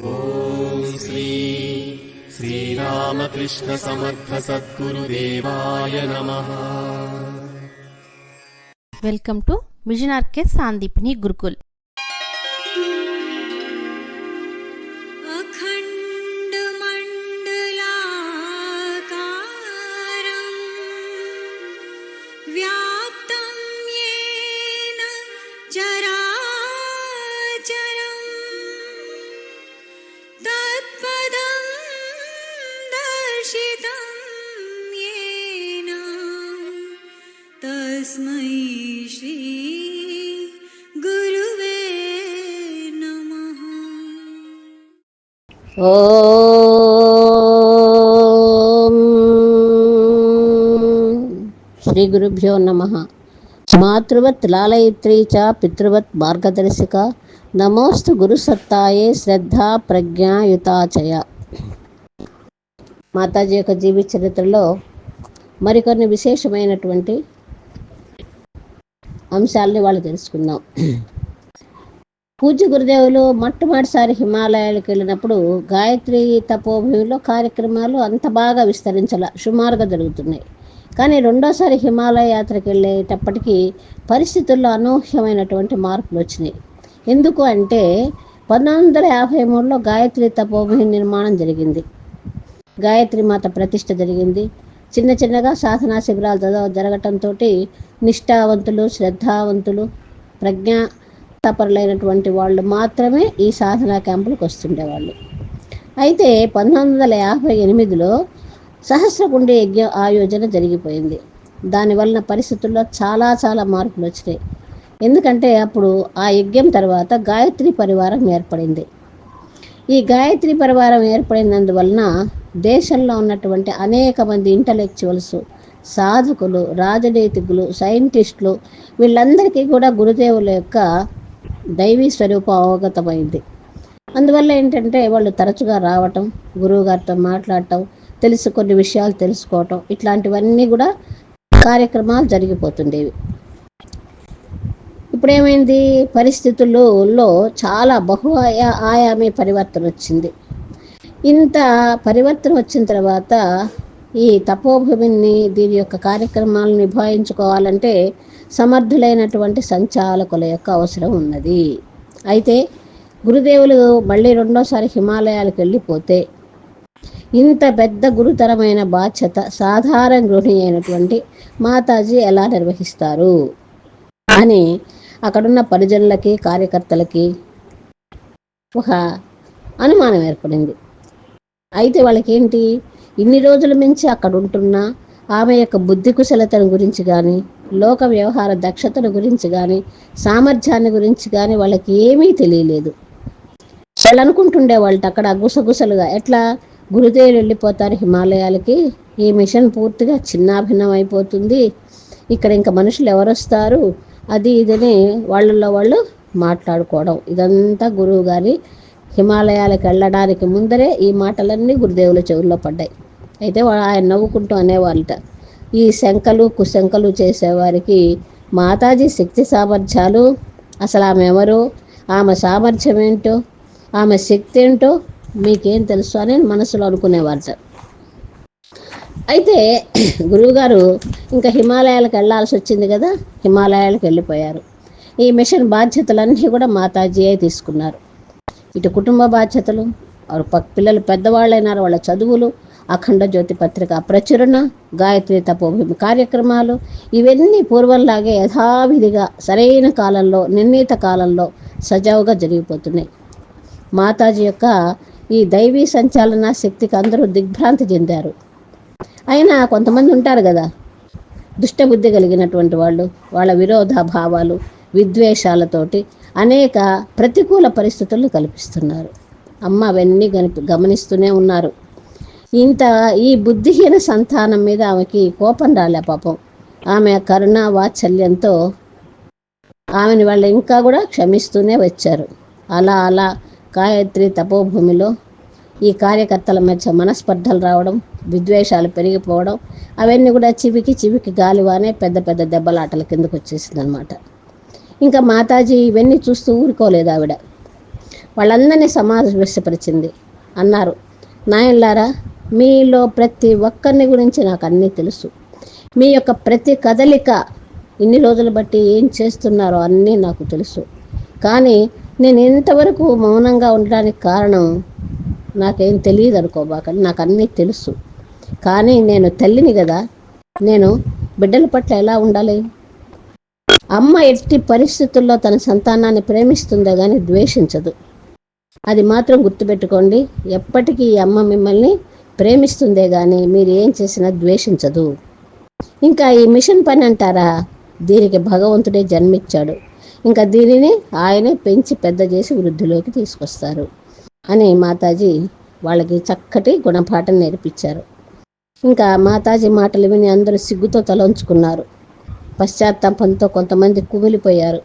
ॐ श्री श्रीरामकृष्णसमर्थसद्गुरुदेवाय नमः welcome to mission RK Sandipani Gurukul दर्शितं येन तस्मै श्री गुरुवे नमः ఓం శ్రీ గురుభ్యో నమ మాతృవత్ లాలయిత్రీ చ పితృవత్ మార్గదర్శిక నమోస్తు గురుసత్తాయే శ్రద్ధా ప్రజ్ఞాయుతాచయ మాతాజీ యొక్క జీవిత చరిత్రలో మరికొన్ని విశేషమైనటువంటి అంశాలని వాళ్ళు తెలుసుకుందాం. పూజ్య గురుదేవులు మొట్టమొదటిసారి హిమాలయాలకు వెళ్ళినప్పుడు గాయత్రి తపోభూమిలో కార్యక్రమాలు అంత బాగా విస్తరించాల సుమారుగా జరుగుతున్నాయి. కానీ రెండోసారి హిమాలయ యాత్రకు వెళ్ళేటప్పటికీ పరిస్థితుల్లో అనూహ్యమైనటువంటి మార్పులు వచ్చినాయి. ఎందుకు అంటే పంతొమ్మిది వందల యాభై మూడులో గాయత్రి తపోభూమి నిర్మాణం జరిగింది. గాయత్రి మాత ప్రతిష్ట జరిగింది. చిన్న చిన్నగా సాధనా శిబిరాలు జరగటంతో నిష్ఠావంతులు శ్రద్ధావంతులు ప్రజ్ఞా తపరులైనటువంటి వాళ్ళు మాత్రమే ఈ సాధనా క్యాంపులకు వస్తుండేవాళ్ళు. అయితే పంతొమ్మిది వందల యాభై ఎనిమిదిలో సహస్రకుండి యజ్ఞ ఆయోజన జరిగిపోయింది. దానివలన పరిస్థితుల్లో చాలా చాలా మార్పులు వచ్చినాయి. ఎందుకంటే అప్పుడు ఆ యజ్ఞం తర్వాత గాయత్రి పరివారం ఏర్పడింది. ఈ గాయత్రి పరివారం ఏర్పడినందువలన దేశంలో ఉన్నటువంటి అనేక మంది ఇంటలెక్చువల్స్ సాధకులు రాజనీతికులు సైంటిస్టులు వీళ్ళందరికీ కూడా గురుదేవుల యొక్క దైవీ స్వరూపం అవగతమైంది. అందువల్ల ఏంటంటే వాళ్ళు తరచుగా రావటం గురువుగారితో మాట్లాడటం తెలుసు కొన్ని విషయాలు తెలుసుకోవటం ఇట్లాంటివన్నీ కూడా కార్యక్రమాలు జరిగిపోతుండేవి. ఇప్పుడేమైంది? పరిస్థితుల్లో చాలా బహు ఆయా ఆయామి పరివర్తన వచ్చింది ఇంత పరివర్తన వచ్చిన తర్వాత ఈ తపోభూమిని దీని యొక్క కార్యక్రమాలను నిభాయించుకోవాలంటే సమర్థులైనటువంటి సంచాలకుల యొక్క అవసరం ఉన్నది. అయితే గురుదేవులు మళ్ళీ రెండోసారి హిమాలయాలకు వెళ్ళిపోతే ఇంత పెద్ద గురుతరమైన బాధ్యత సాధారణ గృహిణి అయినటువంటి మాతాజీ ఎలా నిర్వహిస్తారు? అని అక్కడున్న పరిజనులకి కార్యకర్తలకి ఒక అనుమానం ఏర్పడింది. అయితే వాళ్ళకేంటి? ఇన్ని రోజుల మించి అక్కడ ఉంటున్నా ఆమె యొక్క బుద్ధి కుశలతను గురించి కానీ లోక వ్యవహార దక్షతను గురించి కానీ సామర్థ్యాన్ని గురించి కానీ వాళ్ళకి ఏమీ తెలియలేదు. వాళ్ళు అనుకుంటుండే వాళ్ళు అక్కడ గుసగుసలుగా. ఎట్లా? గురుదేవులు వెళ్ళిపోతారు హిమాలయాలకి. ఈ మిషన్ పూర్తిగా చిన్నాభిన్నం అయిపోతుంది ఇక్కడ ఇంకా మనుషులు ఎవరు వస్తారు అది ఇదని వాళ్ళల్లో వాళ్ళు మాట్లాడుకోవడం. ఇదంతా గురువు గారి హిమాలయాలకు వెళ్ళడానికి ముందరే ఈ మాటలన్నీ గురుదేవుల చెవుల్లో పడ్డాయి. అయితే ఆయన నవ్వుకుంటూ అనేవాళ్ళట ఈ శంకలు కుశంకలు చేసేవారికి మాతాజీ శక్తి సామర్థ్యాలు? అసలు ఆమె ఎవరు? ఆమె సామర్థ్యం ఏంటో ఆమె శక్తి ఏంటో మీకేం తెలుసు? అని మనసులో అనుకునేవారట అయితే గురువుగారు ఇంకా హిమాలయాలకు వెళ్ళాల్సి వచ్చింది కదా హిమాలయాలకు వెళ్ళిపోయారు. ఈ మిషన్ బాధ్యతలన్నీ కూడా మాతాజీయే తీసుకున్నారు. ఇటు కుటుంబ బాధ్యతలు వారు ప- పిల్లలు పెద్దవాళ్ళైనారు వాళ్ళ చదువులు అఖండ జ్యోతి పత్రిక ప్రచురణ గాయత్రి తపోభూమి కార్యక్రమాలు ఇవన్నీ పూర్వంలాగే యథావిధిగా సరైన కాలంలో నిర్ణీత కాలంలో సజావుగా జరిగిపోతున్నాయి. మాతాజీ యొక్క ఈ దైవీ సంచాలన శక్తికి అందరూ దిగ్భ్రాంతి చెందారు. అయినా కొంతమంది ఉంటారు కదా దుష్టబుద్ధి కలిగినటువంటి వాళ్ళు వాళ్ళ విరోధ భావాలు విద్వేషాలతోటి అనేక ప్రతికూల పరిస్థితులు కల్పిస్తున్నారు. అమ్మ అవన్నీ గని గమనిస్తూనే ఉన్నారు. ఇంత ఈ బుద్ధిహీన సంతానం మీద ఆమెకి కోపం రాలే పాపం. ఆమె కరుణ వాత్సల్యంతో ఆమెను వాళ్ళు ఇంకా కూడా క్షమిస్తూనే వచ్చారు. అలా అలా గాయత్రి తపోభూమిలో ఈ కార్యకర్తల మధ్య మనస్పర్ధలు రావడం విద్వేషాలు పెరిగిపోవడం అవన్నీ కూడా చివికి చివికి గాలివానే పెద్ద పెద్ద దెబ్బలాటల కిందకు వచ్చేసిందనమాట ఇంకా మాతాజీ ఇవన్నీ చూస్తూ ఊరుకోలేదు ఆవిడ. వాళ్ళందరినీ సమావేశపరిచింది అన్నారు నాయన్లారా మీలో ప్రతి ఒక్కరిని గురించి నాకు అన్నీ తెలుసు. మీ యొక్క ప్రతి కదలిక ఇన్ని రోజులు బట్టి ఏం చేస్తున్నారో అన్నీ నాకు తెలుసు. కానీ నేను ఇంతవరకు మౌనంగా ఉండడానికి కారణం నాకేం తెలియదు అనుకోబాకండి నాకు అన్నీ తెలుసు. కానీ నేను తల్లిని కదా నేను బిడ్డల పట్ల ఎలా ఉండాలి? అమ్మ ఎట్టి పరిస్థితుల్లో తన సంతానాన్ని ప్రేమిస్తుందే కానీ ద్వేషించదు. అది మాత్రం గుర్తుపెట్టుకోండి ఎప్పటికీ ఈ అమ్మ మిమ్మల్ని ప్రేమిస్తుందే కానీ మీరు ఏం చేసినా ద్వేషించదు. ఇంకా ఈ మిషన్ పని అంటారా? దీనికి భగవంతుడే జన్మిచ్చాడు. ఇంకా దీనిని ఆయనే పెంచి పెద్ద చేసి వృద్ధిలోకి తీసుకొస్తారు అని మాతాజీ వాళ్ళకి చక్కటి గుణపాఠం నేర్పించారు. ఇంకా మాతాజీ మాటలు విని అందరూ సిగ్గుతో తలంచుకున్నారు. పశ్చాత్తాపంతో కొంతమంది కుమిలిపోయారు.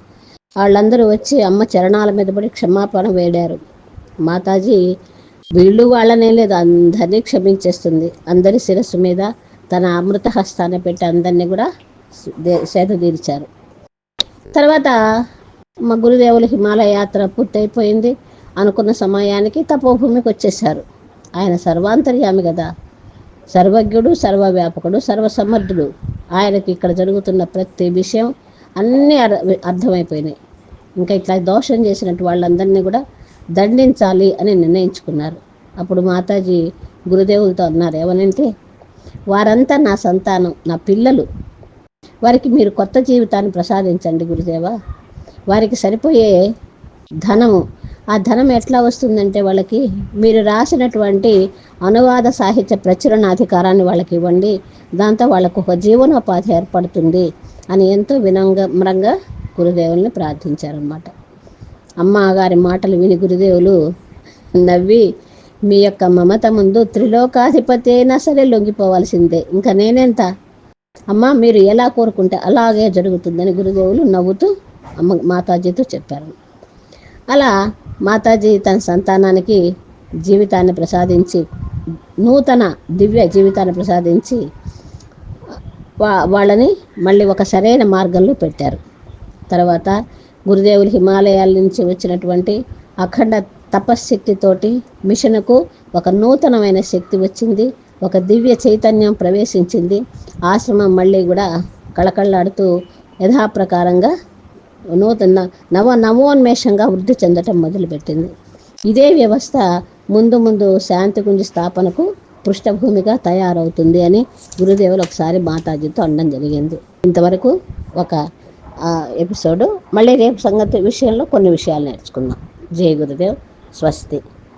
వాళ్ళందరూ వచ్చి అమ్మ చరణాల మీద పడి క్షమాపణ వేడారు. మాతాజీ వీళ్ళు వాళ్ళనే లేదు అందరినీ క్షమించేస్తుంది. అందరి శిరస్సు మీద తన అమృత హస్తాన్ని పెట్టి అందరినీ కూడా దే- సేద తీర్చారు. తర్వాత మా గురుదేవుల హిమాలయ యాత్ర పూర్తయిపోయింది. అనుకున్న సమయానికి తపోభూమికి వచ్చేశారు. ఆయన సర్వాంతర్యామి కదా. సర్వజ్ఞుడు సర్వవ్యాపకుడు సర్వసమర్థుడు. ఆయనకి ఇక్కడ జరుగుతున్న ప్రతి విషయం అన్నీ అర్థమైపోయినాయి. ఇంకా ఇట్లా దోషం చేసినట్టు వాళ్ళందరినీ కూడా దండించాలి అని నిర్ణయించుకున్నారు. అప్పుడు మాతాజీ గురుదేవులతో అన్నారు ఏమనంటే వారంతా నా సంతానం నా పిల్లలు. వారికి మీరు కొత్త జీవితాన్ని ప్రసాదించండి గురుదేవా. వారికి సరిపోయే ధనము. ఆ ధనం ఎట్లా వస్తుందంటే వాళ్ళకి మీరు రాసినటువంటి అనువాద సాహిత్య ప్రచురణ అధికారాన్ని వాళ్ళకి ఇవ్వండి. దాంతో వాళ్ళకు ఒక జీవనోపాధి ఏర్పడుతుంది అని ఎంతో వినమ్రంగా గురుదేవుల్ని ప్రార్థించారన్నమాట. అమ్మగారి మాటలు విని గురుదేవులు నవ్వి మీ యొక్క మమత ముందు త్రిలోకాధిపతి అయినా సరే లొంగిపోవాల్సిందే. ఇంకా నేనెంత? అమ్మ మీరు ఎలా కోరుకుంటే అలాగే జరుగుతుందని గురుదేవులు నవ్వుతూ అమ్మ మాతాజీతో చెప్పారు. అలా మాతాజీ తన సంతానానికి జీవితాన్ని ప్రసాదించి నూతన దివ్య జీవితాన్ని ప్రసాదించి వా వాళ్ళని మళ్ళీ ఒక సరైన మార్గంలో పెట్టారు. తర్వాత గురుదేవులు హిమాలయాల నుంచి వచ్చినటువంటి అఖండ తపశ్శక్తితోటి మిషన్కు ఒక నూతనమైన శక్తి వచ్చింది ఒక దివ్య చైతన్యం ప్రవేశించింది. ఆశ్రమం మళ్ళీ కూడా కళకళలాడుతూ యథాప్రకారంగా నూతన నవ నవోన్మేషంగా వృద్ధి చెందటం మొదలుపెట్టింది. ఇదే వ్యవస్థ ముందు ముందు శాంతికుంజ స్థాపనకు పృష్ఠభూమిగా తయారవుతుంది అని గురుదేవులు ఒకసారి మాతాజీతో అనడం జరిగింది. ఇంతవరకు ఒక ఎపిసోడు. మళ్ళీ రేపు సంగతి విషయంలో కొన్ని విషయాలు నేర్చుకుందాం. జై గురుదేవ్. స్వస్తి.